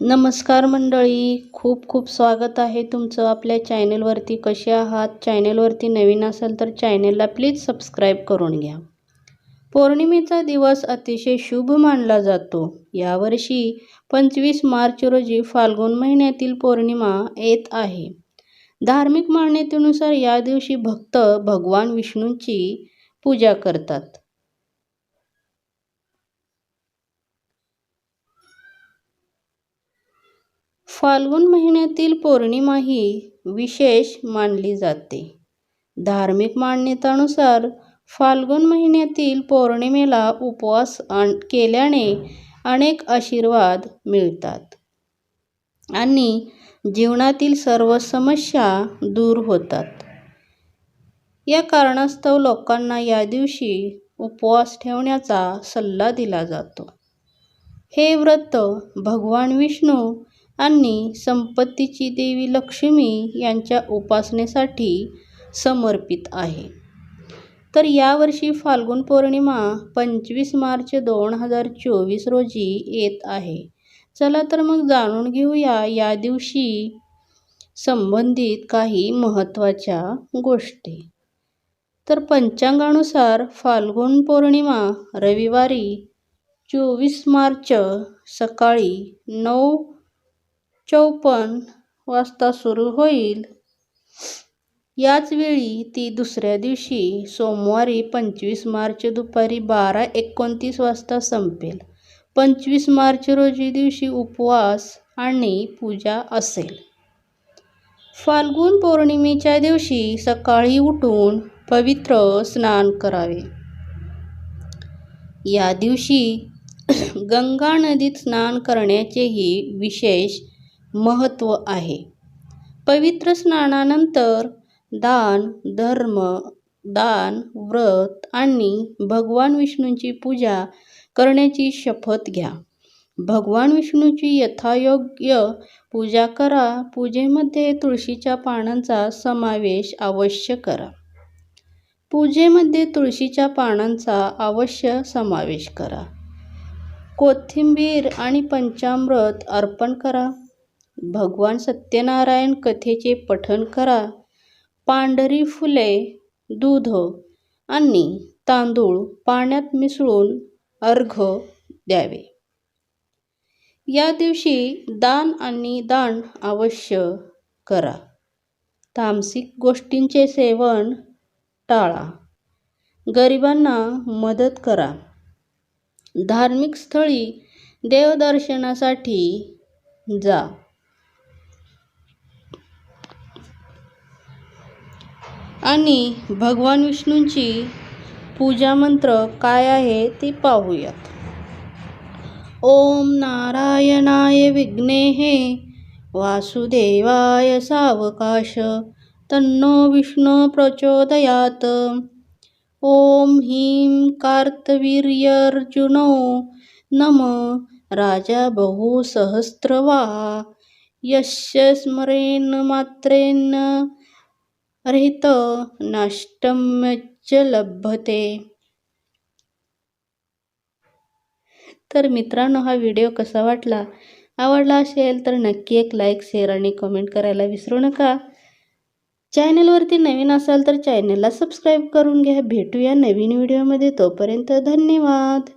नमस्कार मंडळी खूप खूप स्वागत आहे तुमचं आपल्या चॅनेलवरती. कसे आहात? चॅनेलवरती नवीन असाल तर चॅनेलला प्लीज सबस्क्राईब करून घ्या. पौर्णिमेचा दिवस अतिशय शुभ मानला जातो. यावर्षी पंचवीस मार्च रोजी फाल्गुन महिन्यातील पौर्णिमा येत आहे. धार्मिक मान्यतेनुसार या दिवशी भक्त भगवान विष्णूंची पूजा करतात. फाल्गुन महिन्यातील पौर्णिमा ही विशेष मानली जाते. धार्मिक मान्यतानुसार फाल्गुन महिन्यातील पौर्णिमेला उपवास आण केल्याने अनेक आशीर्वाद मिळतात आणि जीवनातील सर्व समस्या दूर होतात. या कारणास्तव लोकांना या दिवशी उपवास ठेवण्याचा सल्ला दिला जातो. हे व्रत भगवान विष्णू आणि संपत्तीची देवी लक्ष्मी यांच्या उपासनेसाठी समर्पित आहे. तर यावर्षी फाल्गुन पौर्णिमा पंचवीस मार्च दोन हजार चोवीस रोजी येत आहे. चला तर मग जाणून घेऊया या दिवशी संबंधित काही महत्त्वाच्या गोष्टी. तर पंचांगानुसार फाल्गुन पौर्णिमा रविवारी चोवीस मार्च सकाळी नऊ चौपन्न वाजता सुरू होईल. याच वेळी ती दुसऱ्या दिवशी सोमवारी पंचवीस मार्च दुपारी बारा एकोणतीस वाजता संपेल. पंचवीस मार्च रोजी दिवशी उपवास आणि पूजा असेल. फाल्गुन पौर्णिमेच्या दिवशी सकाळी उठून पवित्र स्नान करावे. या दिवशी गंगा नदीत स्नान करण्याचेही विशेष महत्त्व आहे. पवित्र स्नानानंतर दान धर्म दान व्रत आणि भगवान विष्णूंची पूजा करण्याची शपथ घ्या. भगवान विष्णूची यथायोग्य पूजा करा. पूजेमध्ये तुळशीच्या पानांचा समावेश अवश्य करा. पूजेमध्ये तुळशीच्या पानांचा अवश्य समावेश करा. कोथिंबीर आणि पंचामृत अर्पण करा. भगवान सत्यनारायण कथेचे पठण करा. पांढरी फुले दूध आणि तांदूळ पाण्यात मिसळून अर्घ द्यावे. या दिवशी दान आणि दान अवश्य करा. तामसिक गोष्टींचे सेवन टाळा. गरिबांना मदत करा. धार्मिक स्थळी देवदर्शनासाठी जा. आणि भगवान विष्णूंची पूजा मंत्र काय आहे ते पाहूयात. ओम नारायणाय विघ्नेहे वासुदेवाय सावकाश तन्नो विष्णु प्रचोदयात. ओम ह्रीं कार्तवीर्यर्जुनो नम राजा बहुसहस्रवा यस्य स्मरेण मात्रेण रहित नाष्टम्यच लभते. तर मित्रांनो हा व्हिडिओ कसा वाटला? आवडला असेल तर नक्की एक लाईक शेअर आणि कमेंट करायला विसरू नका. चॅनलवरती नवीन असाल तर चॅनलला सबस्क्राईब करून घ्या. भेटूया नवीन व्हिडिओमध्ये तोपर्यंत धन्यवाद.